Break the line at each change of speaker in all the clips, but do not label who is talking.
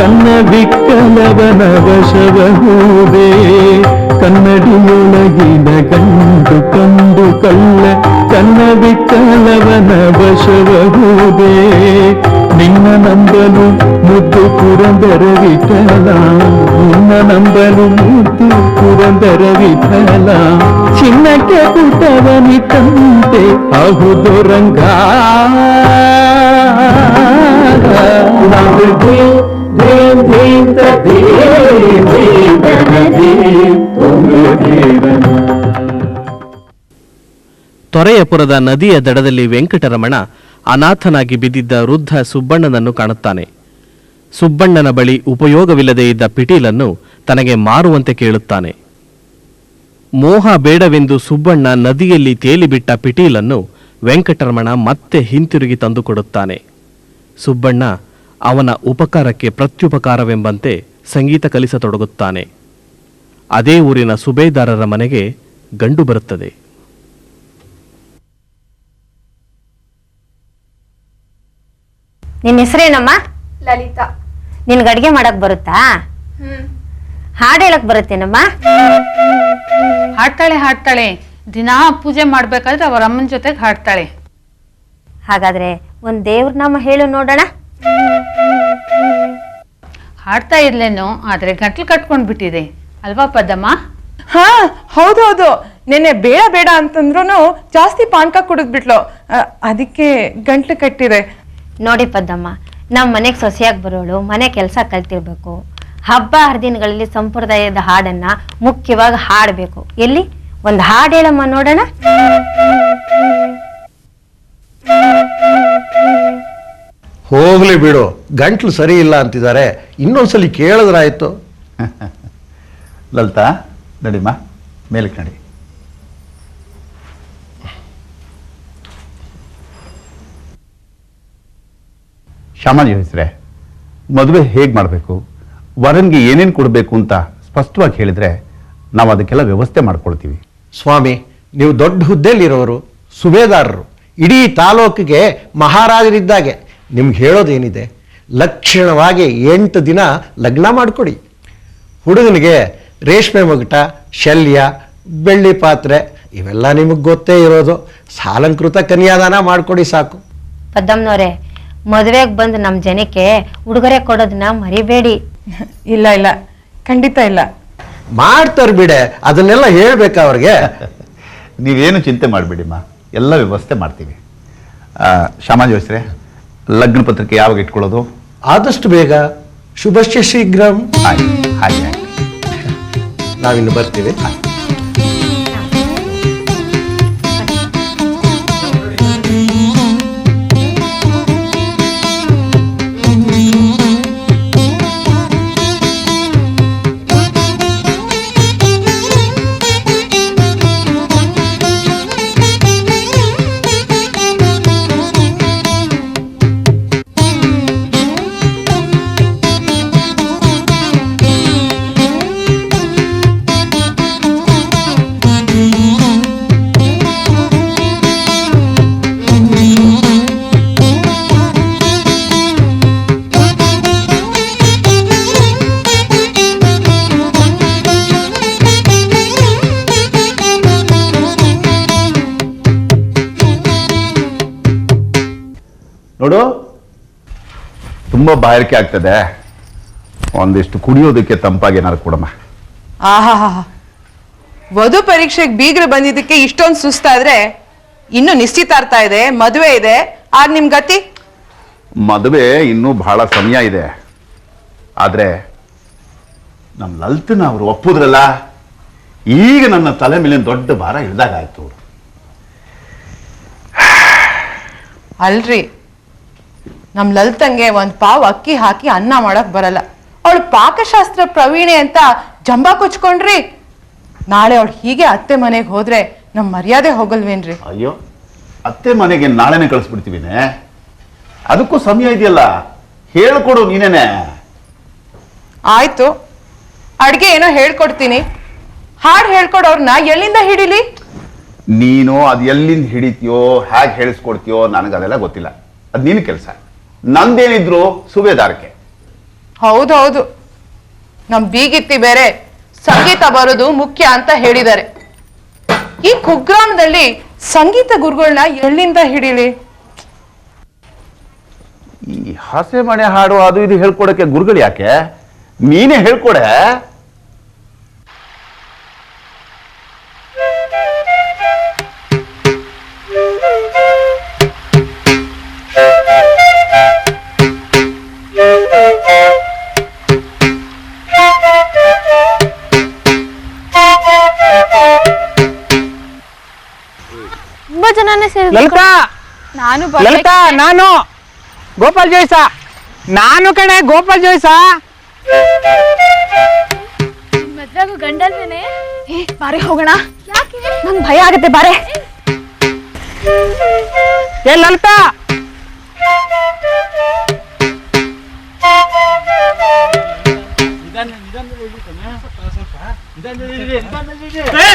ಗಂಟು ಕಂಡು ಕಣ್ಣ ಕನ್ನ ವಿಕ್ಕಲವನ ವಶವಹುದೇ ಕನ್ನಡಿಯೊಳಗಿನ ಗಂಟು ಕಂಡು ಕಳ್ಳ ಕನ್ನ ವಿಕ್ಕಲವನ ವಶವಹುದೇ ನಿನ್ನ ನಂಬಲು ಮುದ್ದು ಪುರಂದರ ವಿಠಲ ನಿನ್ನ ನಂಬಲು ಮುದ್ದು ಪುರಂದರ ವಿಠಲ ಚಿನ್ನಕ್ಕೆ ಪುಟವನಿ ತಂತೆ ಅಹುದು ರಂಗ
ತೊರೆಯಪುರದ ನದಿಯ ದಡದಲ್ಲಿ ವೆಂಕಟರಮಣ ಅನಾಥನಾಗಿ ಬಿದ್ದಿದ್ದ ವೃದ್ಧ ಸುಬ್ಬಣ್ಣನನ್ನು ಕಾಣುತ್ತಾನೆ. ಸುಬ್ಬಣ್ಣನ ಬಳಿ ಉಪಯೋಗವಿಲ್ಲದೆ ಇದ್ದ ಪಿಟೀಲನ್ನು ತನಗೆ ಮಾರುವಂತೆ ಕೇಳುತ್ತಾನೆ. ಮೋಹ ಬೇಡವೆಂದು ಸುಬ್ಬಣ್ಣ ನದಿಯಲ್ಲಿ ತೇಲಿಬಿಟ್ಟ ಪಿಟೀಲನ್ನು ವೆಂಕಟರಮಣ ಮತ್ತೆ ಹಿಂತಿರುಗಿ ತಂದುಕೊಡುತ್ತಾನೆ. ಸುಬ್ಬಣ್ಣ ಅವನ ಉಪಕಾರಕ್ಕೆ ಪ್ರತ್ಯುಪಕಾರವೆಂಬಂತೆ ಸಂಗೀತ ಕಲಿಸತೊಡಗುತ್ತಾನೆ. ಅದೇ ಊರಿನ ಸುಬೇದಾರರ ಮನೆಗೆ ಗಂಡು ಬರುತ್ತದೆ.
ನಿನ್ನ ಹೆಸರೇನಮ್ಮ
ಲಲಿತಾ.
ನಿನ್ಗೆ ಅಡಿಗೆ ಮಾಡಕ್ ಬರುತ್ತಾ? ಹಾಡ ಹೇಳಕ್ ಬರುತ್ತೇನಮ್ಮ?
ಹಾಡ್ತಾಳೆ ಹಾಡ್ತಾಳೆ. ದಿನಾ ಪೂಜೆ ಮಾಡ್ಬೇಕಾದ್ರೆ ಅವರ ಅಮ್ಮನ ಜೊತೆಗೆ ಹಾಡ್ತಾಳೆ.
ಹಾಗಾದ್ರೆ ಒಂದ್ ದೇವ್ರ ನಾಮ ಹೇಳು ನೋಡೋಣ.
ಹಾಡ್ತಾ ಇರ್ಲೇನೋ ಆದ್ರೆ ಗಂಟ್ಲು ಕಟ್ಕೊಂಡ್ ಬಿಟ್ಟಿದೆ ಅಲ್ವಾ ಪದಮ್ಮ
ಹಾ ಹೌದೌದು ನೆನ್ನೆ ಬೇಡ ಬೇಡ ಅಂತಂದ್ರು ಜಾಸ್ತಿ ಪಾನ್ಕ ಕುಡಿದ್ಬಿಟ್ಲು. ಬಿಟ್ಲು ಅದಕ್ಕೆ ಗಂಟ್ಲು ಕಟ್ಟಿದೆ.
ನೋಡಿ ಪದ್ದಮ್ಮ ನಮ್ಮ ಮನೆಗೆ ಸೊಸೆಯಾಗಿ ಬರೋಳು ಮನೆ ಕೆಲಸ ಕಲ್ತಿರ್ಬೇಕು. ಹಬ್ಬ ಹರಿದಿನಗಳಲ್ಲಿ ಸಂಪ್ರದಾಯದ ಹಾಡನ್ನ ಮುಖ್ಯವಾಗಿ ಹಾಡಬೇಕು. ಎಲ್ಲಿ? ಒಂದು ಹಾಡು ಹೇಳಮ್ಮ ನೋಡೋಣ.
ಹೋಗ್ಲಿ ಬಿಡು. ಗಂಟ್ಲು ಸರಿ ಇಲ್ಲ ಅಂತಿದ್ದಾರೆ ಇನ್ನೊಂದ್ಸಲಿ ಕೇಳಿದ್ರಾಯ್ತು.
ಲಲಿತಾ ನಡಿಮ್ಮ ಮೇಲಕ್ಕೆ ನಡಿ. ಶ್ಯಾಮಾಜಿ ಹೇಳಿದ್ರೆ ಮದುವೆ ಹೇಗೆ ಮಾಡಬೇಕು? ವರನ್ಗೆ ಏನೇನು ಕೊಡಬೇಕು ಅಂತ ಸ್ಪಷ್ಟವಾಗಿ ಹೇಳಿದರೆ ನಾವು ಅದಕ್ಕೆಲ್ಲ ವ್ಯವಸ್ಥೆ ಮಾಡ್ಕೊಳ್ತೀವಿ.
ಸ್ವಾಮಿ ನೀವು ದೊಡ್ಡ ಹುದ್ದೆಯಲ್ಲಿರೋರು ಸುಬೇದಾರರು ಇಡೀ ತಾಲೂಕಿಗೆ ಮಹಾರಾಜರಿದ್ದಾಗೆ ನಿಮ್ಗೆ ಹೇಳೋದೇನಿದೆ? ಲಕ್ಷಣವಾಗಿ ಎಂಟು ದಿನ ಲಗ್ನ ಮಾಡಿಕೊಡಿ. ಹುಡುಗನಿಗೆ ರೇಷ್ಮೆ ಮಗುಟ ಶಲ್ಯ ಬೆಳ್ಳಿ ಪಾತ್ರೆ ಇವೆಲ್ಲ ನಿಮಗೆ ಗೊತ್ತೇ ಇರೋದು. ಸಾಲಂಕೃತ ಕನ್ಯಾದಾನ ಮಾಡಿಕೊಡಿ ಸಾಕು.
ಪದ್ದಮ್ನವ್ರೆ ಮದುವೆಗೆ ಬಂದು ನಮ್ಮ ಜನಕ್ಕೆ ಉಡುಗೊರೆ ಕೊಡೋದನ್ನ ಮರಿಬೇಡಿ.
ಇಲ್ಲ ಇಲ್ಲ. ಖಂಡಿತ ಇಲ್ಲ.
ಮಾಡ್ತಾರೆ ಬಿಡೆ ಅದನ್ನೆಲ್ಲ ಹೇಳ್ಬೇಕಾ ಅವ್ರಿಗೆ.
ನೀವೇನು ಚಿಂತೆ ಮಾಡಬೇಡಿಮ್ಮ ಎಲ್ಲ ವ್ಯವಸ್ಥೆ ಮಾಡ್ತೀವಿ. ಆ, ಶ್ಯಾಮಾಜಿ ಲಗ್ನ ಪತ್ರಿಕೆ ಯಾವಾಗ ಇಟ್ಕೊಳ್ಳೋದು?
ಆದಷ್ಟು ಬೇಗ ಶುಭಶ್ಯ ಶೀಘ್ರಂ.
ಆಯ್ತು ಹಾಗೆ
ನಾವಿನ್ನು ಬರ್ತೀವಿ.
ತುಂಬ ಬಾಯಾರಿಕೆ ಆಗ್ತದೆ. ಒಂದಿಷ್ಟು ಕುಡಿಯೋದಕ್ಕೆ ತಂಪಾಗಿ ಏನಾದ್ರು ಕೊಡಮ್ಮ.
ಆಹಾ ವಧು ಪರೀಕ್ಷೆಗೆ ಬೀಗ್ರ ಬಂದಿದ್ದಕ್ಕೆ ಇಷ್ಟೊಂದು ಸುಸ್ತಾದ್ರೆ ಇನ್ನು ನಿಶ್ಚಿತಾರ್ಥ ಇದೆ ಮದುವೆ ಇದೆ. ಆಗ ನಿಮ್ ಗತಿ?
ಮದುವೆ ಇನ್ನೂ ಬಹಳ ಸಮಯ ಇದೆ. ಆದ್ರೆ ನಮ್ಮ ಲಲ್ತನ ಅವರು ಒಪ್ಪುದ್ರಲ್ಲ? ಈಗ ನನ್ನ ತಲೆ ಮೇಲೆ ದೊಡ್ಡ ಭಾರ ಇಳ್ದಾಗಾಯ್ತು
ಅಲ್ರಿ. ನಮ್ ಲಲಿತಂಗೆ ಒಂದು ಪಾವ್ ಅಕ್ಕಿ ಹಾಕಿ ಅನ್ನ ಮಾಡಕ್ ಬರಲ್ಲ. ಅವಳು ಪಾಕಶಾಸ್ತ್ರ ಪ್ರವೀಣೆ ಅಂತ ಜಂಬ ಕೊಚ್ಕೊಂಡ್ರಿ. ನಾಳೆ ಅವಳು ಹೀಗೆ ಅತ್ತೆ ಮನೆಗೆ ಹೋದ್ರೆ ನಮ್ ಮರ್ಯಾದೆ ಹೋಗಲ್ವೇನ್ರಿ?
ಅಯ್ಯೋ ಅತ್ತೆ ಮನೆಗೆ ನಾಳೆನೆ ಕಳಿಸ್ಬಿಡ್ತೀವಿನೇ. ಅದಕ್ಕೂ ಸಮಯ ಇದೆಯಲ್ಲ ಹೇಳ್ಕೊಡು ನೀನೇನೆ.
ಆಯ್ತು ಅಡ್ಗೆ ಏನೋ ಹೇಳ್ಕೊಡ್ತೀನಿ. ಹಾಡ್ ಹೇಳ್ಕೊಡೋರ್ನ ಎಲ್ಲಿಂದ ಹಿಡಿಲಿ?
ನೀನು ಅದು ಎಲ್ಲಿಂದ ಹಿಡಿತೀಯೋ ಹೇಗೆ ಹೇಳಿಸ್ಕೊಡ್ತೀಯೋ ನನಗೆ ಅದೆಲ್ಲ ಗೊತ್ತಿಲ್ಲ. ಅದು ನಿನ್ನ ಕೆಲಸ. ನಂದೇನಿದ್ರು ಸುಬೇದಾರಕ್ಕೆ
ಹೌದೌದು ನಮ್ ಬೀಗಿತ್ತಿ ಬೇರೆ ಸಂಗೀತ ಬರೋದು ಮುಖ್ಯ ಅಂತ ಹೇಳಿದ್ದಾರೆ. ಈ ಕುಗ್ರಾಮದಲ್ಲಿ ಸಂಗೀತ ಗುರುಗಳನ್ನ ಎಲ್ಲಿಂದ ಹಿಡೀಲಿ?
ಈ ಹಾಸ್ಯ ಮನೆ ಹಾಡು ಅದು ಇದು ಹೇಳ್ಕೊಡಕ್ಕೆ ಗುರುಗಳು ಯಾಕೆ? ನೀನೇ ಹೇಳ್ಕೊಡೆ
ಲಲಿತಾ!
ನಾನು
ಲಲಿತಾ ನಾನು! ಗೋಪಾಲ್ ಜೋಯ್ಸ! ನಾನು ಕಣೆ ಗೋಪಾಲ್ ಜೋಯ್ಸ!
ಮದ್ವೆಗೂ ಗಂಡಲ್ವೇನೆ? ಏ ಬಾರೆ ಹೋಗೋಣ. ಯಾಕೆ? ನಂಗೆ ಭಯ ಆಗುತ್ತೆ ಬಾರೆ.
ಏ ಲಲಿತಾ!
ಅಮ್ಮ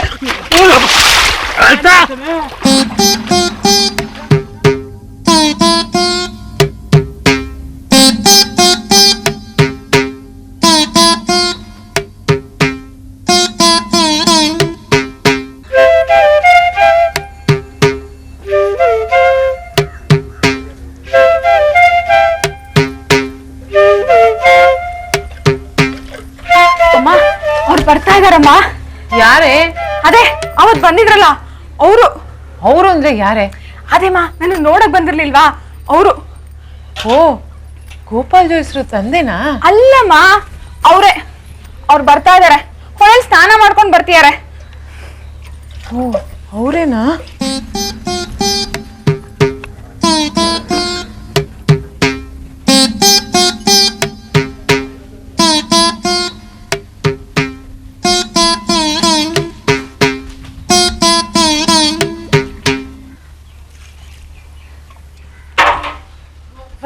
ಯಾರೇ
ಅದೇಮ್ಮ ನನ್ನ ನೋಡಕ್ ಬಂದಿರ್ಲಿಲ್ವಾ? ಅವರು
ಓ ಗೋಪಾಲ್ ಜೋಯಿಸ್ರು ತಂದೆನಾ?
ಅಲ್ಲಮ್ಮ ಅವರೇ ಅವ್ರು ಬರ್ತಾ ಇದಾರೆ. ಹೊಳಲ್ ಸ್ನಾನ ಮಾಡ್ಕೊಂಡು ಬರ್ತಿದ್ದಾರೆ
ಓ ಅವರೇನಾ?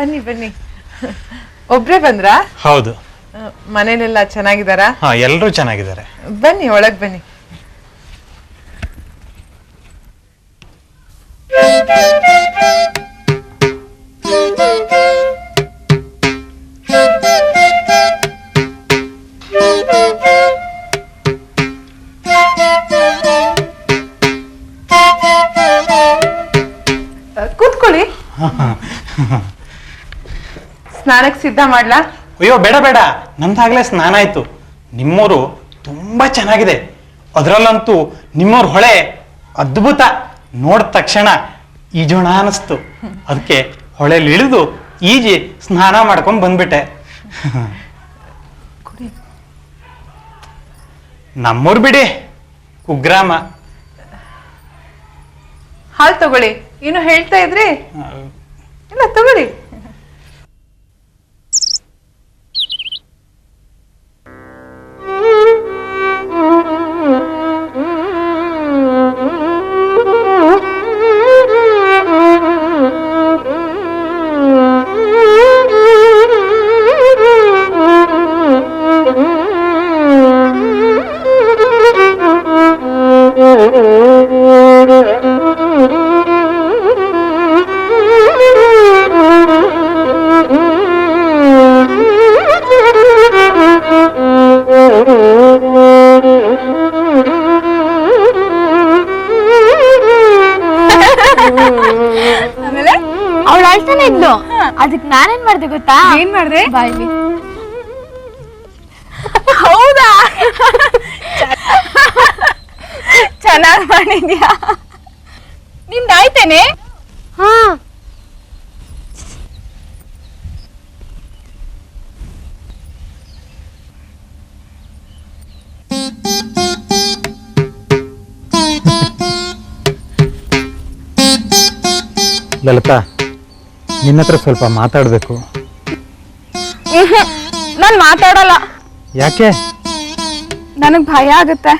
ಬನ್ನಿ ಬನ್ನಿ. ಒಬ್ರೇ ಬಂದ್ರಾ?
ಹೌದು.
ಆ, ಮನೇಲೆಲ್ಲ ಚೆನ್ನಾಗಿದ್ದಾರಾ?
ಹಾ ಎಲ್ಲರೂ ಚೆನ್ನಾಗಿದ್ದಾರೆ.
ಬನ್ನಿ ಒಳಗ್ ಬನ್ನಿ. ಸಿದ್ಧ ಮಾಡ್ಲಾ?
ಅಯ್ಯೋ ಬೇಡ ಬೇಡ. ನಂದಾಗ್ಲೇ ಸ್ನಾನ ಆಯ್ತು. ನಿಮ್ಮೂರು ತುಂಬಾ ಚೆನ್ನಾಗಿದೆ. ಅದರಲ್ಲಂತೂ ನಿಮ್ಮೂರ್ ಹೊಳೆ ಅದ್ಭುತ. ನೋಡಿದ ತಕ್ಷಣ ಈಜೋಣ ಅನಿಸ್ತು. ಅದಕ್ಕೆ ಹೊಳೆಲಿ ಇಳಿದು ಈಜಿ ಸ್ನಾನ ಮಾಡ್ಕೊಂಡ್ ಬಂದ್ಬಿಟ್ಟೆ. ನಮ್ಮೂರ್ ಬಿಡಿ ಕುಗ್ರಾಮ.
ಹಾಲ್ ತಗೊಳ್ಳಿ. ಏನು ಹೇಳ್ತಾ ಇದ್ರಿ? ಇಲ್ಲ ತಗೊಳ್ಳಿ.
ಅವಳು ಅಳ್ತಾನೆ ಇದ್ಲು. ಅದಕ್ಕೆ ನಾನೇನ್ ಮಾಡ್ದೆ ಗೊತ್ತಾ? ಏನ್ ಮಾಡ್ದೆ? ಬಾಯ್ಲಿ ಹೌದಾ? ಚೆನ್ನಾಗ್ ಮಾಡಿದ್ಯಾ? ನಿಂದಾಯ್ತೇನೆ ಹಾ.
ಲಲಿತಾ ನಿನ್ನ ಹತ್ರ ಸ್ವಲ್ಪ ಮಾತಾಡ್ಬೇಕು.
ನಾನು ಮಾತಾಡಲ್ಲ.
ಯಾಕೆ?
ನನಗ್ ಭಯ ಆಗುತ್ತೆ.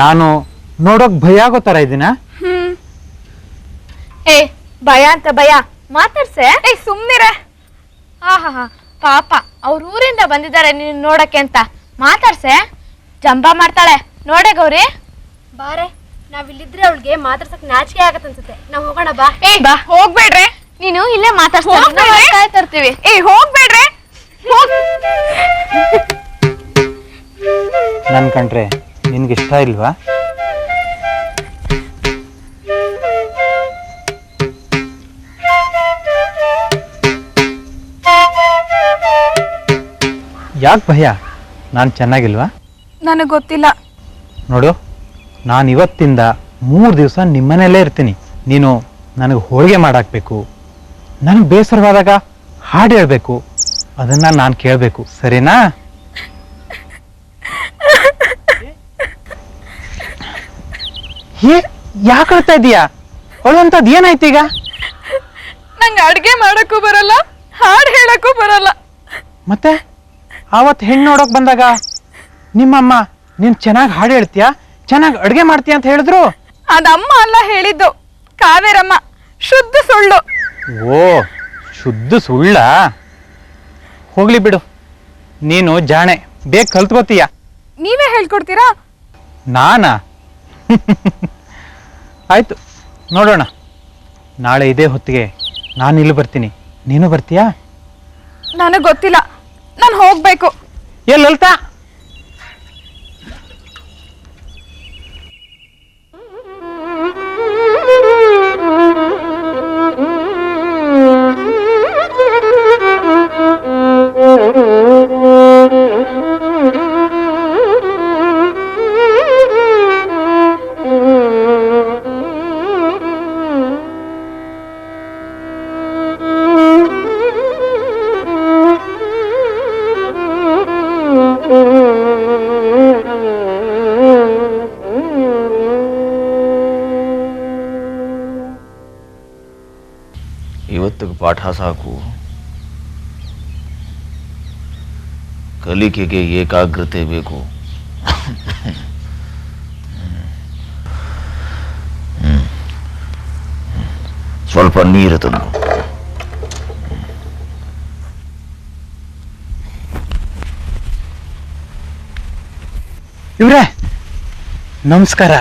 ನಾನು ನೋಡೋಕ್ ಭಯ ಆಗೋ ತರ ಇದ್ದೀನಾ
ಏ ಭಯ ಅಂತ ಭಯ. ಮಾತಾಡ್ಸೆ? ಏ ಹಾ ಹಾ ಪಾಪ. ಅವ್ರ ಊರಿಂದ ಬಂದಿದ್ದಾರೆ ನೀನ್ ನೋಡಕ್ಕೆ ಅಂತ. ಮಾತಾಡ್ಸೆ? ಜಂಬ ಮಾಡ್ತಾಳೆ. ನೋಡೆ ಗೌರಿ.
ಬಾರೆ ನಾವಿಲ್ಲಿದ್ರೆ ಅವಳಿಗೆ ಮಾತಾಡ್ಸಕ್ ನಾಚಿಕೆ ಆಗತ್ತನ್ಸುತ್ತೆ. ನಾವ್ ಹೋಗೋಣ ಬಾ.
ಏ ಬಾ. ಹೋಗ್ಬೇಡ್ರೆ.
ನೀನು ಇಲ್ಲೇ ಮಾತಾಡ್ತಾ ತರ್ತೀವಿ
ಏ ಹೋಗ್ಬೇಡ್ರೆ.
ನನ್ ಕಂಡ್ರೆ ನಿನ್ಗೆ ಇಷ್ಟ ಇಲ್ವಾ? ಯಾಕೆ ಭಯ? ನಾನು ಚೆನ್ನಾಗಿಲ್ವಾ?
ನನಗೆ ಗೊತ್ತಿಲ್ಲ.
ನೋಡು ನಾನು ಇವತ್ತಿಂದ ಮೂರು ದಿವಸ ನಿಮ್ಮನೆಯಲ್ಲೇ ಇರ್ತೀನಿ. ನೀನು ನನಗೆ ಹೋಳಿಗೆ ಮಾಡಾಕ್ಬೇಕು. ನನಗೆ ಬೇಸರವಾದಾಗ ಹಾಡು ಹೇಳಬೇಕು. ಅದನ್ನ ನಾನು ಕೇಳಬೇಕು. ಸರಿನಾ? ಯಾಕೆ ಹೇಳ್ತಾ ಇದೀಯಾ? ಅವಳಂತದ್ ಏನಾಯ್ತು ಈಗ?
ನಂಗೆ ಅಡ್ಗೆ ಮಾಡಕ್ಕೂ ಬರಲ್ಲ ಹಾಡು ಹೇಳಕ್ಕೂ ಬರಲ್ಲ.
ಮತ್ತೆ? ಆವತ್ತು ಹೆಣ್ಣು ನೋಡೋಕೆ ಬಂದಾಗ ನಿಮ್ಮಮ್ಮ ನೀನು ಚೆನ್ನಾಗಿ ಹಾಡು ಹೇಳ್ತೀಯಾ? ಚೆನ್ನಾಗಿ ಅಡುಗೆ ಮಾಡ್ತೀಯ ಅಂತ ಹೇಳಿದ್ರು?
ಅದಮ್ಮ ಅಲ್ಲ ಹೇಳಿದ್ದು. ಕಾವೇರಮ್ಮ ಶುದ್ಧ ಸುಳ್ಳು.
ಓ ಶುದ್ಧ ಸುಳ್ಳ. ಹೋಗ್ಲಿ ಬಿಡು. ನೀನು ಜಾಣೆ. ಬೇಗ ಕಲ್ತ್ಕೋತೀಯ.
ನೀವೇ ಹೇಳ್ಕೊಡ್ತೀರಾ?
ನಾನಾ? ಆಯ್ತು ನೋಡೋಣ. ನಾಳೆ ಇದೇ ಹೊತ್ತಿಗೆ ನಾನು ಇಲ್ಲಿ ಬರ್ತೀನಿ. ನೀನು ಬರ್ತೀಯಾ?
ನನಗೆ ಗೊತ್ತಿಲ್ಲ. ನಾನು ಹೋಗ್ಬೇಕು.
ಏ ಲಲಿತಾ!
ಪಾಠ ಸಾಕು. ಕಲಿಕೆಗೆ ಏಕಾಗ್ರತೆ ಬೇಕು. ಸ್ವಲ್ಪ ನೀರು ತಂದು.
ಇವ್ರೆ ನಮಸ್ಕಾರ.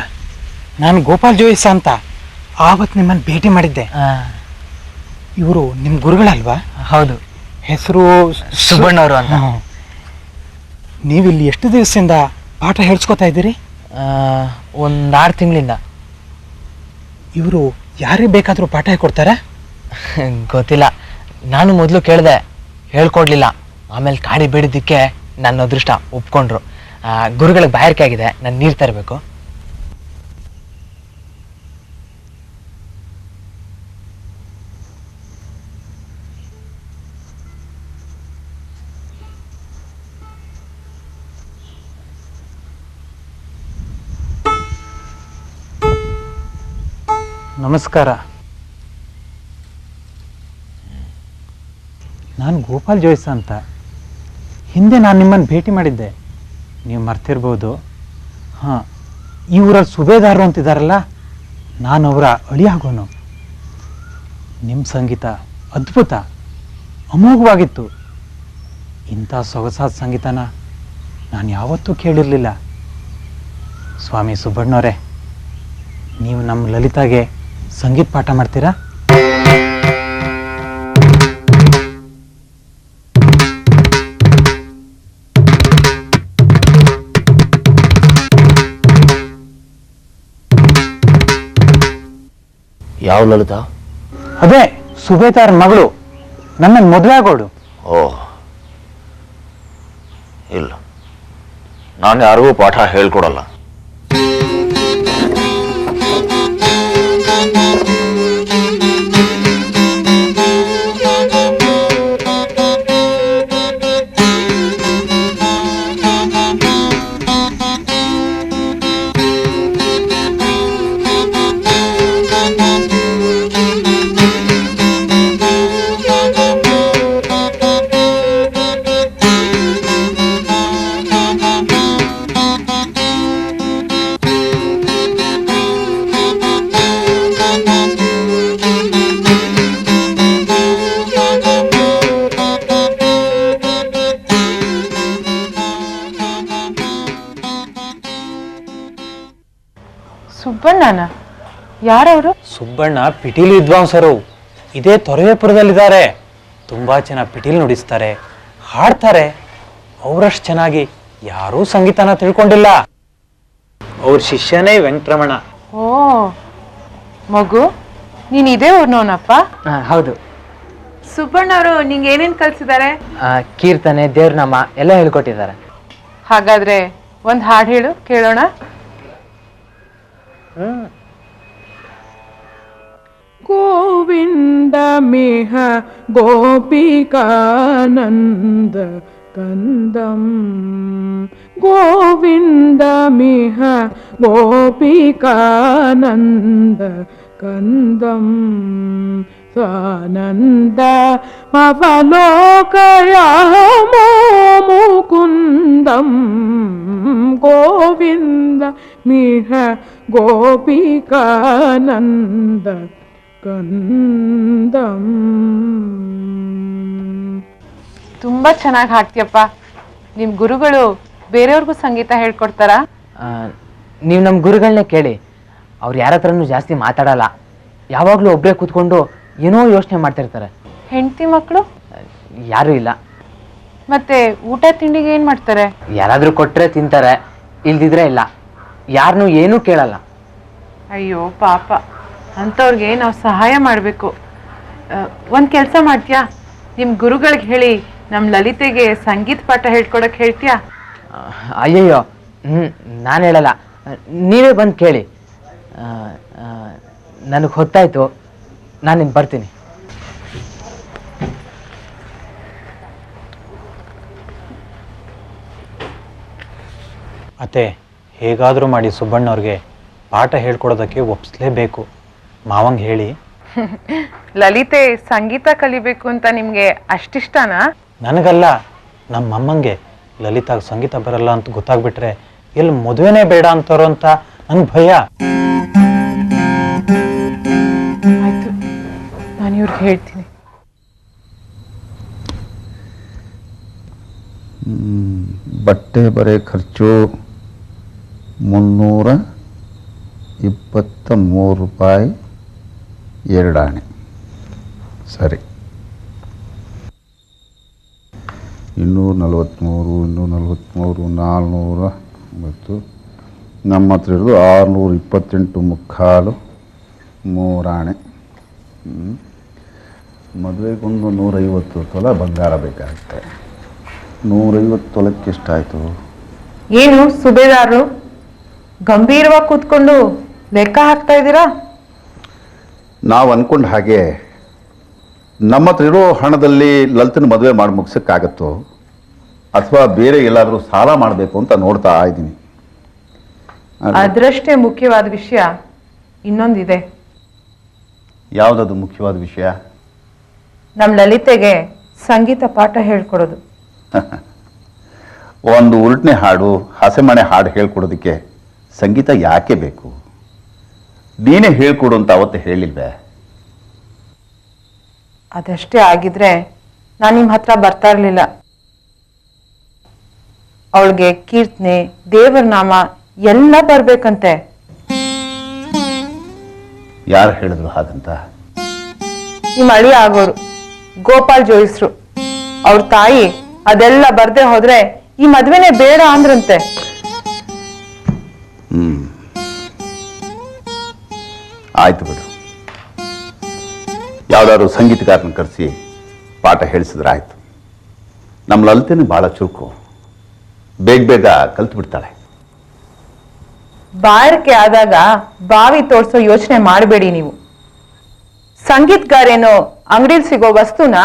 ನಾನು ಗೋಪಾಲ್ ಜೋಯಿಸ ಅಂತ. ಆವತ್ತು ನಿಮ್ಮನ್ನು ಭೇಟಿ ಮಾಡಿದ್ದೆ. ಇವರು ನಿಮ್ಮ ಗುರುಗಳಲ್ವಾ?
ಹೌದು.
ಹೆಸರು
ಸುಬ್ಬಣ್ಣವರು ಅಂತ.
ನೀವಿಲ್ಲಿ ಎಷ್ಟು ದಿವಸದಿಂದ ಪಾಠ ಹೇಳ್ಸ್ಕೊತಾ ಇದ್ದೀರಿ?
ಒಂದು ಆರು ತಿಂಗಳಿಂದ.
ಇವರು ಯಾರಿಗೆ ಬೇಕಾದರೂ ಪಾಠ ಕೊಡ್ತಾರೆ
ಗೊತ್ತಿಲ್ಲ. ನಾನು ಮೊದಲು ಕೇಳಿದೆ ಹೇಳ್ಕೊಡ್ಲಿಲ್ಲ. ಆಮೇಲೆ ಕಾಡಿ ಬಿಡಿದ್ದಕ್ಕೆ ನನ್ನ ಅದೃಷ್ಟ ಒಪ್ಕೊಂಡ್ರು. ಗುರುಗಳಿಗೆ ಬಾಯಾರಿಕೆ ಆಗಿದೆ. ನಾನು ನೀರು ತರಬೇಕು.
ನಮಸ್ಕಾರ. ನಾನು ಗೋಪಾಲ್ ಜೋಯ್ಸ್ ಅಂತ. ಹಿಂದೆ ನಾನು ನಿಮ್ಮನ್ನು ಭೇಟಿ ಮಾಡಿದ್ದೆ. ನೀವು ಮರ್ತಿರ್ಬೋದು. ಹಾಂ, ಈ ಊರಲ್ಲಿ ಸುಬೇದಾರರು ಅಂತಿದ್ದಾರಲ್ಲ ನಾನು ಅವರ ಅಳಿಯಾಗೋನು ನಿಮ್ಮ ಸಂಗೀತ ಅದ್ಭುತ, ಅಮೋಘವಾಗಿತ್ತು. ಇಂಥ ಸೊಗಸಾದ ಸಂಗೀತನ ನಾನು ಯಾವತ್ತೂ ಕೇಳಿರಲಿಲ್ಲ. ಸ್ವಾಮಿ ಸುಬ್ಬಣ್ಣವರೇ, ನೀವು ನಮ್ಮ ಲಲಿತಾಗೆ ಸಂಗೀತ ಪಾಠ ಮಾಡ್ತೀರಾ?
ಯಾವ ಲಲಿತ?
ಅದೇ ಸುಬೇದಾರ್ ಮಗಳು. ನನ್ನನ್ನು ಮದುವೆ ಆಗೋಡು
ಓ. ಇಲ್ಲ. ನಾನು ಯಾರಿಗೂ ಪಾಠ ಹೇಳ್ಕೊಡಲ್ಲ.
ಸುಬ್ಬಣ್ಣ ಪಿಟೀಲು ವಿದ್ವಾಂಸರು. ಇದೇ ತೊರವೆಪುರದಲ್ಲಿದ್ದಾರೆ ತುಂಬ ಚೆನ್ನಾಗಿ ಪಿಟೀಲು ನುಡಿಸ್ತಾರೆ. ಹಾಡ್ತಾರೆ. ಅವರಷ್ಟು ಚೆನ್ನಾಗಿ ಯಾರೂ ಸಂಗೀತನ ತಿಳ್ಕೊಂಡಿಲ್ಲ. ಅವ್ರ ಶಿಷ್ಯನೇ ವೆಂಕಟರಮಣ.
ಓ ಮಗು ನೀನ್ ಇದೇ ಊರ್ನವನಪ್ಪ
ಹೌದು.
ಸುಬ್ಬಣ್ಣ ಅವರು ನಿಂಗೆ ಏನೇನು ಕಲ್ಸಿದ್ದಾರೆ?
ಕೀರ್ತನೆ ದೇವ್ರನಾಮ ಎಲ್ಲ ಹೇಳ್ಕೊಟ್ಟಿದ್ದಾರೆ.
ಹಾಗಾದ್ರೆ ಒಂದು ಹಾಡು ಹೇಳು ಕೇಳೋಣ.
ಗೋವಿಂದ കോവിന്ദമിഹ ഗോപികാനന്ദ കന്ദം. ഗോവിന്ദമിഹ ഗോപികാനന്ദ കന്ദം. സാനന്ദ അവലോകരാമോ മുകുന്ദം. ഗോവിന്ദ മിഹ ഗോപികാനന്ദ ಕಂದಂ.
ತುಂಬಾ ಚೆನ್ನಾಗಿ ಹಾಡ್ತೀಯಪ್ಪ ನಿಮ್ ಗುರುಗಳು ಬೇರೆಯವ್ರಿಗೂ ಸಂಗೀತ ಹೇಳ್ಕೊಡ್ತಾರ?
ನೀವು ನಮ್ಮ ಗುರುಗಳನ್ನ ಕೇಳಿ. ಅವ್ರು ಯಾರ ಹತ್ರನೂ ಜಾಸ್ತಿ ಮಾತಾಡಲ್ಲ. ಯಾವಾಗಲೂ ಒಬ್ಬರೇ ಕೂತ್ಕೊಂಡು ಏನೋ ಯೋಚನೆ ಮಾಡ್ತಿರ್ತಾರೆ.
ಹೆಂಡತಿ ಮಕ್ಕಳು
ಯಾರೂ ಇಲ್ಲ.
ಮತ್ತೆ ಊಟ ತಿಂಡಿಗೆ ಏನ್ ಮಾಡ್ತಾರೆ?
ಯಾರಾದರೂ ಕೊಟ್ರೆ ತಿಂತಾರೆ ಇಲ್ದಿದ್ರೆ ಇಲ್ಲ. ಯಾರನ್ನೂ ಏನೂ ಕೇಳಲ್ಲ.
ಅಯ್ಯೋ ಪಾಪ. ಅಂಥವ್ರಿಗೆ ನಾವು ಸಹಾಯ ಮಾಡಬೇಕು. ಒಂದು ಕೆಲಸ ಮಾಡ್ತೀಯಾ? ನಿಮ್ಮ ಗುರುಗಳಿಗೆ ಹೇಳಿ ನಮ್ಮ ಲಲಿತೆಗೆ ಸಂಗೀತ ಪಾಠ ಹೇಳ್ಕೊಡಕ್ಕೆ ಹೇಳ್ತೀಯಾ?
ಅಯ್ಯಯ್ಯೋ ಹ್ಞೂ ನಾನು ಹೇಳಲ್ಲ. ನೀವೇ ಬಂದು ಕೇಳಿ. ನನಗೆ ಹೊತ್ತಾಯಿತು. ನಾನು ನಿಮ್ಗೆ ಬರ್ತೀನಿ.
ಅತ್ತೆ ಹೇಗಾದರೂ ಮಾಡಿ ಸುಬ್ಬಣ್ಣವ್ರಿಗೆ ಪಾಠ ಹೇಳ್ಕೊಡೋದಕ್ಕೆ ಒಪ್ಸ್ಲೇಬೇಕು. ಮಾವಂಗೆ ಹೇಳಿ.
ಲಲಿತೆ ಸಂಗೀತ ಕಲಿಬೇಕು ಅಂತ ನಿಮ್ಗೆ ಅಷ್ಟಿಷ್ಟನಾ?
ನನಗಲ್ಲ ನಮ್ಮ ಅಮ್ಮಂಗೆ ಲಲಿತಾಗ ಸಂಗೀತ ಬರಲ್ಲ ಅಂತ ಗೊತ್ತಾಗ್ಬಿಟ್ರೆ ಎಲ್ಲಿ ಮದುವೆನೇ ಬೇಡ ಅಂತಾರೋ ಅಂತ ನನ್ಗೆ ಭಯ.
ಆಯ್ತು ನಾನು ಇವ್ರಿಗೆ ಹೇಳ್ತೀನಿ.
ಬಟ್ಟೆ ಬರೆ ಖರ್ಚು ಮುನ್ನೂರ ಇಪ್ಪತ್ತ ಮೂರು ರೂಪಾಯಿ. ಎರಡಾಣೆ. ಸರಿ. ಇನ್ನೂರ ನಲವತ್ತ್ಮೂರು ಇನ್ನೂರ ನಲವತ್ತ್ಮೂರು ನಾಲ್ನೂರ ಒಂಬತ್ತು. ನಮ್ಮ ಹತ್ರ ಇರೋದು ಆರುನೂರ ಇಪ್ಪತ್ತೆಂಟು ಮುಕ್ಕಾಲು ಮೂರಾಣೆ. ಮದುವೆಗೊಂದು ನೂರೈವತ್ತು ತೊಲ ಬಂಗಾರ ಬೇಕಾಗುತ್ತೆ. ನೂರೈವತ್ತು ತೊಲಕ್ಕೆ ಎಷ್ಟಾಯಿತು?
ಏನು ಸುಬೇದಾರರು ಗಂಭೀರವಾಗಿ ಕೂತ್ಕೊಂಡು ಲೆಕ್ಕ ಹಾಕ್ತಾ ಇದ್ದೀರಾ?
ನಾವು ಅಂದ್ಕೊಂಡ ಹಾಗೆ ನಮ್ಮ ಹತ್ರ ಇರೋ ಹಣದಲ್ಲಿ ಲಲಿತನ ಮದುವೆ ಮಾಡಿ ಮುಗಿಸೋಕ್ಕಾಗತ್ತೋ ಅಥವಾ ಬೇರೆ ಎಲ್ಲಾದರೂ ಸಾಲ ಮಾಡಬೇಕು ಅಂತ ನೋಡ್ತಾ ಇದ್ದೀನಿ.
ಅದರಷ್ಟೇ ಮುಖ್ಯವಾದ ವಿಷಯ ಇನ್ನೊಂದಿದೆ.
ಯಾವುದದು ಮುಖ್ಯವಾದ ವಿಷಯ?
ನಮ್ಮ ಲಲಿತೆಗೆ ಸಂಗೀತ ಪಾಠ ಹೇಳ್ಕೊಡೋದು.
ಒಂದು ಉಲ್ಟನೆ ಹಾಡು ಹಸೆಮಣೆ ಹಾಡು ಹೇಳ್ಕೊಡೋದಕ್ಕೆ ಸಂಗೀತ ಯಾಕೆ ಬೇಕು? ನೀನೇ ಹೇಳ್ಕೊಡು ಅಂತ ಅವತ್ತೇ ಹೇಳಿಲ್ವೇ?
ಅದಷ್ಟೇ ಆಗಿದ್ರೆ ನಾನು ನಿಮ್ಮ ಹತ್ರ ಬರ್ತಾ ಇರಲಿಲ್ಲ. ಅವಳಿಗೆ ಕೀರ್ತನೆ ದೇವರ ನಾಮ ಎಲ್ಲ ಬರ್ಬೇಕಂತೆ.
ಯಾರು ಹೇಳಿದ್ರು ಹಾಗಂತ?
ನಿಮ್ಮ ಅಳಿ ಆಗೋರು ಗೋಪಾಲ್ ಜೋಯಿಸ್ರು. ಅವ್ರ ತಾಯಿ ಅದೆಲ್ಲ ಬರ್ದೆ ಹೋದ್ರೆ ಈ ಮದ್ವೆನೇ ಬೇಡ ಅಂದ್ರಂತೆ.
ಆಯ್ತು ಬಿಡು. ಯಾವ್ದಾದ್ರು ಸಂಗೀತಗಾರನ ಕರೆಸಿ ಪಾಠ ಹೇಳಿಸಿದ್ರೆ ಆಯ್ತು. ನಮ್ಮ ಲಲಿತೆನೂ ಭಾಳ ಚುರುಕು. ಬೇಗ ಬೇಗ ಕಲ್ತು ಬಿಡ್ತಾಳೆ.
ಬಾರಿಕೆ ಆದಾಗ ಬಾವಿ ತೋರ್ಸೋ ಯೋಚನೆ ಮಾಡಬೇಡಿ ನೀವು. ಸಂಗೀತಗಾರೇನೋ ಅಂಗಡಿಲಿ ಸಿಗೋ ವಸ್ತುನ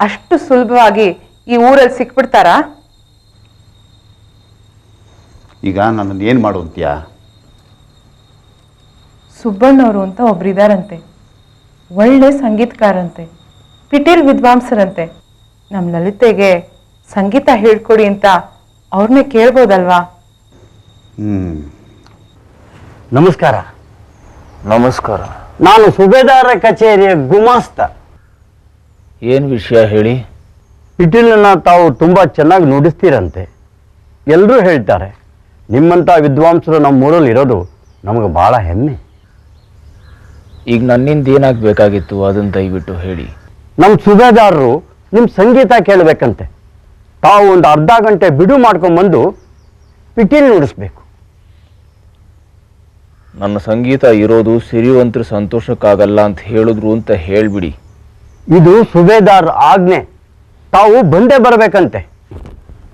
ಅಷ್ಟು ಸುಲಭವಾಗಿ ಈ ಊರಲ್ಲಿ ಸಿಕ್ಬಿಡ್ತಾರಾ?
ಈಗ ನನ್ನನ್ನು ಏನು ಮಾಡು ಅಂತೀಯಾ?
ಸುಬ್ಬಣ್ಣವರು ಅಂತ ಒಬ್ರಿದಾರಂತೆ ಒಳ್ಳೆ ಸಂಗೀತಕಾರಂತೆ. ಪಿಟೀಲ್ ವಿದ್ವಾಂಸರಂತೆ. ನಮ್ಮ ಲಲಿತೆಗೆ ಸಂಗೀತ ಹೇಳ್ಕೊಡಿ ಅಂತ ಅವ್ರನ್ನೇ ಕೇಳ್ಬೋದಲ್ವಾ?
ನಮಸ್ಕಾರ.
ನಮಸ್ಕಾರ.
ನಾನು ಸುಬೇದಾರ ಕಚೇರಿಯ ಗುಮಾಸ್ತ.
ಏನು ವಿಷಯ ಹೇಳಿ?
ಪಿಟೀಲನ್ನ ತಾವು ತುಂಬ ಚೆನ್ನಾಗಿ ನುಡಿಸ್ತೀರಂತೆ. ಎಲ್ಲರೂ ಹೇಳ್ತಾರೆ ನಿಮ್ಮಂಥ ವಿದ್ವಾಂಸರು ನಮ್ಮ ಊರಲ್ಲಿ ಇರೋದು ನಮಗೆ ಭಾಳ ಹೆಮ್ಮೆ.
ಈಗ ನನ್ನಿಂದ ಏನಾಗಬೇಕಾಗಿತ್ತು ಅದನ್ನು ದಯವಿಟ್ಟು ಹೇಳಿ.
ನಮ್ಮ ಸುಬೇದಾರರು ನಿಮ್ಮ ಸಂಗೀತ ಕೇಳಬೇಕಂತೆ. ತಾವು ಒಂದು ಅರ್ಧ ಗಂಟೆ ಬಿಡು ಮಾಡ್ಕೊಂಬಂದು ಪಿಟೀಲ್ ನುಡಿಸ್ಬೇಕು.
ನನ್ನ ಸಂಗೀತ ಇರೋದು ಸಿರಿವಂತರ ಸಂತೋಷಕ್ಕಾಗಲ್ಲ ಅಂತ ಹೇಳಿದ್ರು ಅಂತ ಹೇಳ್ಬಿಡಿ.
ಇದು ಸುಬೇದಾರ್ ಆಜ್ಞೆ. ತಾವು ಬಂದೇ ಬರಬೇಕಂತೆ.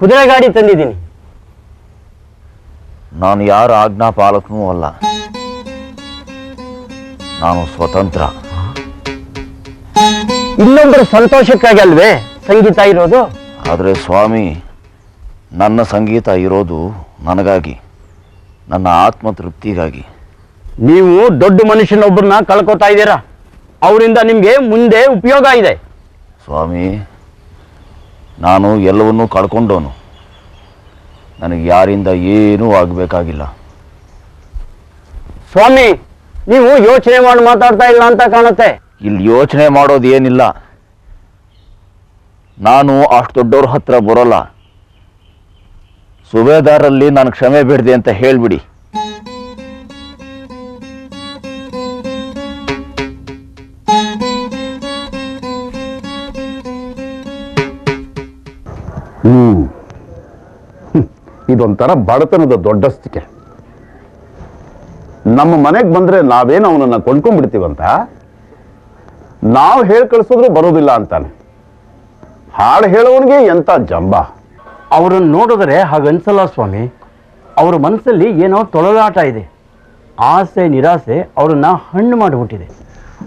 ಕುದುರೆ ಗಾಡಿ ತಂದಿದ್ದೀನಿ.
ನಾನು ಯಾರ ಆಜ್ಞಾ ಪಾಲಕನೂ ಅಲ್ಲ. ನಾನು ಸ್ವತಂತ್ರ.
ಇನ್ನೊಬ್ಬರ ಸಂತೋಷಕ್ಕಾಗಿ ಅಲ್ವೇ ಸಂಗೀತ ಇರೋದು?
ಆದರೆ ಸ್ವಾಮಿ ನನ್ನ ಸಂಗೀತ ಇರೋದು ನನಗಾಗಿ ನನ್ನ ಆತ್ಮ ತೃಪ್ತಿಗಾಗಿ
ನೀವು ದೊಡ್ಡ ಮನುಷ್ಯನೊಬ್ಬರನ್ನ ಕಳ್ಕೊತಾ ಇದ್ದೀರಾ? ಅವರಿಂದ ನಿಮಗೆ ಮುಂದೆ ಉಪಯೋಗ ಇದೆ.
ಸ್ವಾಮಿ ನಾನು ಎಲ್ಲವನ್ನೂ ಕಳ್ಕೊಂಡವನು. ನನಗೆ ಯಾರಿಂದ ಏನೂ ಆಗಬೇಕಾಗಿಲ್ಲ.
ಸ್ವಾಮಿ ನೀವು ಯೋಚನೆ ಮಾಡಿ ಮಾತಾಡ್ತಾ ಇಲ್ಲ ಅಂತ ಕಾಣುತ್ತೆ.
ಇಲ್ಲಿ ಯೋಚನೆ ಮಾಡೋದು ಏನಿಲ್ಲ. ನಾನು ಅಷ್ಟು ದೊಡ್ಡವ್ರ ಹತ್ರ ಬರೋಲ್ಲ. ಸುಬೇದಾರಲ್ಲಿ ನಾನು ಕ್ಷಮೆ ಬಿಡ್ದೆ ಅಂತ ಹೇಳ್ಬಿಡಿ.
ಹ್ಮ್. ಇದೊಂಥರ ಬಡತನದ ದೊಡ್ಡಸ್ತಿಕೆ. ನಮ್ಮ ಮನೆಗೆ ಬಂದ್ರೆ ನಾವೇನು ಅವನನ್ನು ಕೊಂಡ್ಕೊಂಡ್ಬಿಡ್ತೀವಂತ? ನಾವು ಹೇಳಿ ಕಳಿಸಿದ್ರು ಬರೋದಿಲ್ಲ ಅಂತಾನೆ. ಹಾಡು ಹೇಳೋವನಿಗೆ ಎಂತ ಜಂಬ?
ಅವರನ್ನು ನೋಡಿದ್ರೆ ಹಾಗನ್ಸಲ್ಲ ಸ್ವಾಮಿ. ಅವ್ರ ಮನಸ್ಸಲ್ಲಿ ಏನೋ ತೊಳಲಾಟ ಇದೆ. ಆಸೆ ನಿರಾಸೆ ಅವರನ್ನು ಹಣ್ಣು ಮಾಡಿಬಿಟ್ಟಿದೆ.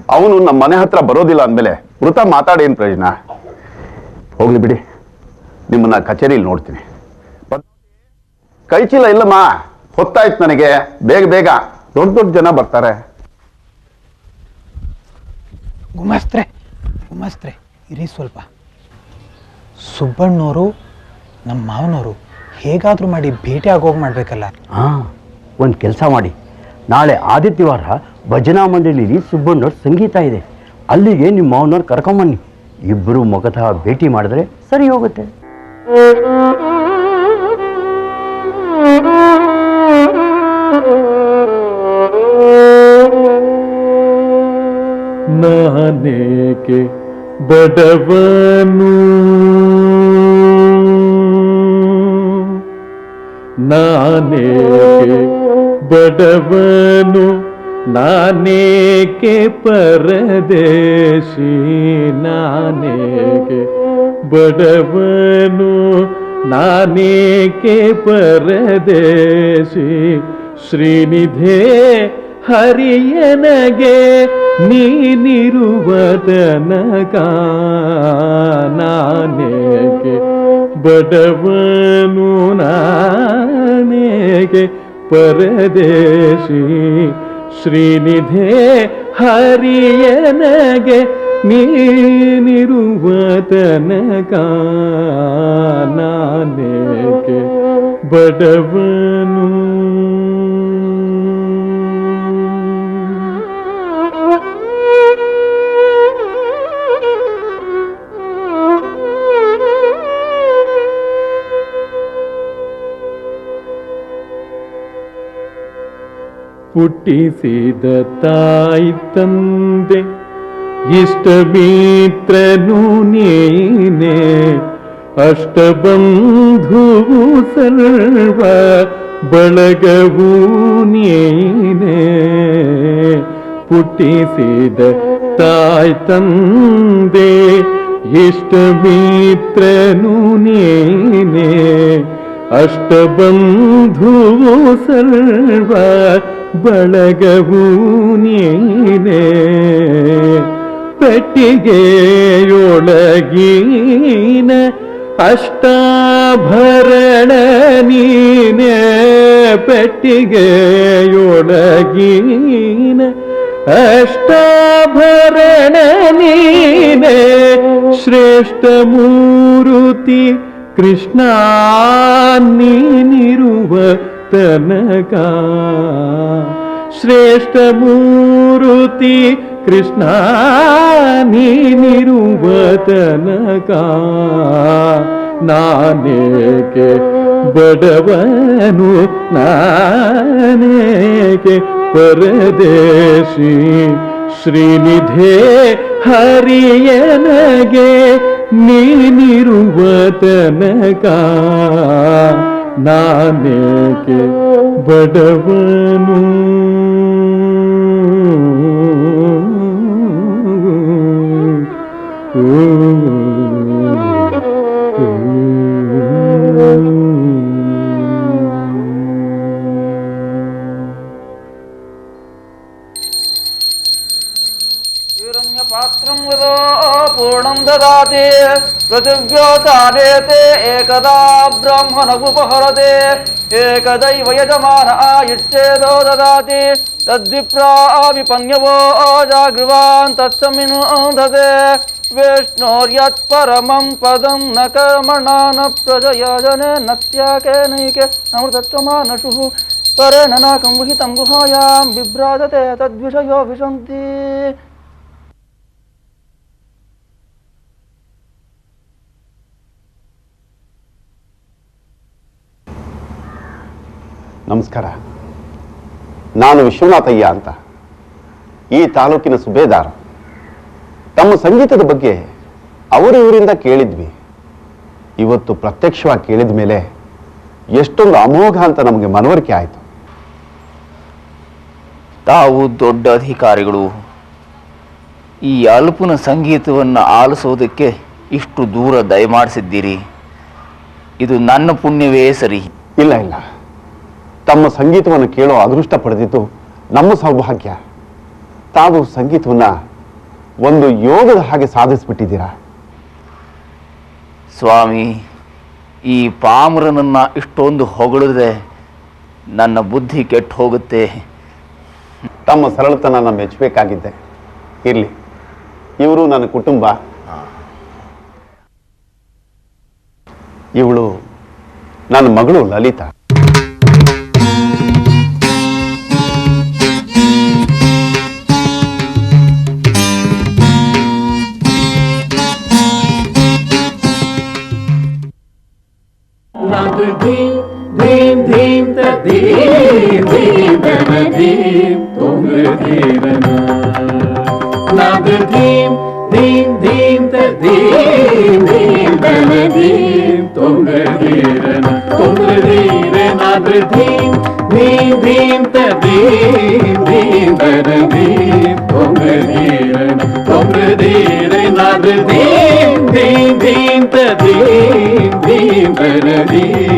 ಅವನು ನಮ್ಮ ಮನೆ ಹತ್ರ ಬರೋದಿಲ್ಲ ಅಂದಮೇಲೆ ವೃತ ಮಾತಾಡೇನು ಪ್ರಯೋಜನ? ಹೋಗ್ಲಿ ಬಿಡಿ. ನಿಮ್ಮನ್ನ ಕಚೇರಿಲಿ ನೋಡ್ತೀನಿ. ಕೈಚೀಲ ಕೈ ಚೀಲ ಇಲ್ಲಮ್ಮ. ಹೊತ್ತಾಯ್ತು ನನಗೆ. ಬೇಗ ಬೇಗ. ದೊಡ್ಡ ದೊಡ್ಡ ಜನ ಬರ್ತಾರೆ.
ಗುಮಾಸ್ತ್ರೆ ಗುಮಾಸ್ತ್ರೆ ಇರಿ ಸ್ವಲ್ಪ. ಸುಬ್ಬಣ್ಣವರು ನಮ್ಮ ಮಾವನವರು ಹೇಗಾದರೂ ಮಾಡಿ ಭೇಟಿ ಆಗೋಗಿ ಮಾಡಬೇಕಲ್ಲ.
ಹಾಂ ಒಂದು ಕೆಲಸ ಮಾಡಿ. ನಾಳೆ ಆದಿತ್ಯವಾರ ಭಜನಾ ಮಂಡಳಿಲಿ ಸುಬ್ಬಣ್ಣವ್ರ ಸಂಗೀತ ಇದೆ. ಅಲ್ಲಿಗೆ ನಿಮ್ಮ ಮಾವನವ್ರು ಕರ್ಕೊಂಬನ್ನಿ ಇಬ್ಬರು ಮಗತಃ ಭೇಟಿ ಮಾಡಿದ್ರೆ ಸರಿ ಹೋಗುತ್ತೆ.
ನಾನೇಕೆ ಬಡವನು? ನಾನೇಕೆ ಬಡವನು? ನಾನೇಕೆ ಪರದೇಶಿ? ನಾನೇಕೆ ಬಡವನು? ನಾನೇಕೆ ಪರದೇಶಿ? ಶ್ರೀನಿಧೇ ಹರಿಯನಗೆ ನೀನಿರುವ ತನಕ ನಾನೇಕೆ ಬಡವನು ನಾನೇಕೆ ಪರದೇಶಿ. ಶ್ರೀನಿಧೇ ಹರಿಯನಗೆ ನೀನಿರುವ ತನಕ ನಾನೇಕೆ ಬಡವನು. ಹುಟ್ಟಿಸಿದ ತಾಯಿ ತಂದೆ, ಇಷ್ಟ ಮಿತ್ರನು ನೀನೆ. ಅಷ್ಟಬಂಧುವು ಸರ್ವ, ಬಳಗವು ನೀನೆ. ಪುಟ್ಟಿಸಿದ ತಾಯಿ ತಂದೆ, ಇಷ್ಟ ಮಿತ್ರನು ನೀನೆ. ಅಷ್ಟಬಂಧುವು ಸರ್ವ ಬಳಗವು ನೀನೆ ಪೆಟ್ಟಿಗೆಯೊಳಗಿನ ಅಷ್ಟಾಭರಣ ನೀನೆ ಪೆಟ್ಟಿಗೆಯೊಳಗಿನ ಅಷ್ಟಾಭರಣ ನೀನೆ ಶ್ರೇಷ್ಠ ಮೂರುತಿ ಕೃಷ್ಣ ನೀನಿರುವ ತನಕ ಶ್ರೇಷ್ಠ ಮೂರುತಿ ಕೃಷ್ಣ ನೀನಿರುವ ತನಕ ನಾನೇಕೆ ಬಡವನು ನಾನೇಕೆ ಪರದೇಶಿ ಶ್ರೀನಿಧೆ ಹರಿಯನಗೆ ನೀನಿರುವ ತನಕ ನಾನೇಕೆ ಬಡವನು?
ಓ ददाति पृथिव्योतानेते एकदा ब्रह्मणमुपहरते एकदैव यजमान आयुष्येदो ददाति, तद्विप्रा विपन्यवो जागृवान् तत्समिनुदते विष्णोर्यत्परमं पदं न कर्मणा न प्रजया जने न त्याकेनैके अमृतत्वमानशुः। परेण नाकं विहितं गुहायां, बिभ्राजते तद्विषयो विशन्ति।
ನಮಸ್ಕಾರ. ನಾನು ವಿಶ್ವನಾಥಯ್ಯ ಅಂತ. ಈ ತಾಲೂಕಿನ ಸುಬೇದಾರ. ತಮ್ಮ ಸಂಗೀತದ ಬಗ್ಗೆ ಅವರು ಇವರಿಂದ ಕೇಳಿದ್ವಿ. ಇವತ್ತು ಪ್ರತ್ಯಕ್ಷವಾಗಿ ಕೇಳಿದ ಮೇಲೆ ಎಷ್ಟೊಂದು ಅಮೋಘ ಅಂತ ನಮಗೆ ಮನವರಿಕೆ ಆಯಿತು.
ತಾವು ದೊಡ್ಡ ಅಧಿಕಾರಿಗಳು. ಈ ಅಲ್ಪನ ಸಂಗೀತವನ್ನು ಆಲಿಸೋದಕ್ಕೆ ಇಷ್ಟು ದೂರ ದಯಮಾಡಿಸಿದ್ದೀರಿ. ಇದು ನನ್ನ ಪುಣ್ಯವೇ ಸರಿ.
ಇಲ್ಲ ಇಲ್ಲ. ತಮ್ಮ ಸಂಗೀತವನ್ನು ಕೇಳೋ ಅದೃಷ್ಟ ಪಡೆದಿದ್ದು ನಮ್ಮ ಸೌಭಾಗ್ಯ. ತಾವು ಸಂಗೀತವನ್ನು ಒಂದು ಯೋಗದ ಹಾಗೆ ಸಾಧಿಸ್ಬಿಟ್ಟಿದ್ದೀರಾ?
ಸ್ವಾಮಿ ಈ ಪಾಮರನನ್ನು ಇಷ್ಟೊಂದು ಹೊಗಳಿದ್ರೆ ನನ್ನ ಬುದ್ಧಿ ಕೆಟ್ಟು ಹೋಗುತ್ತೆ.
ತಮ್ಮ ಸರಳತನ ಮೆಚ್ಚಬೇಕಾಗಿದ್ದೆ ಇರಲಿ ಇವರು ನನ್ನ ಕುಟುಂಬ. ಇವಳು ನನ್ನ ಮಗಳು ಲಲಿತಾ.
மனதீ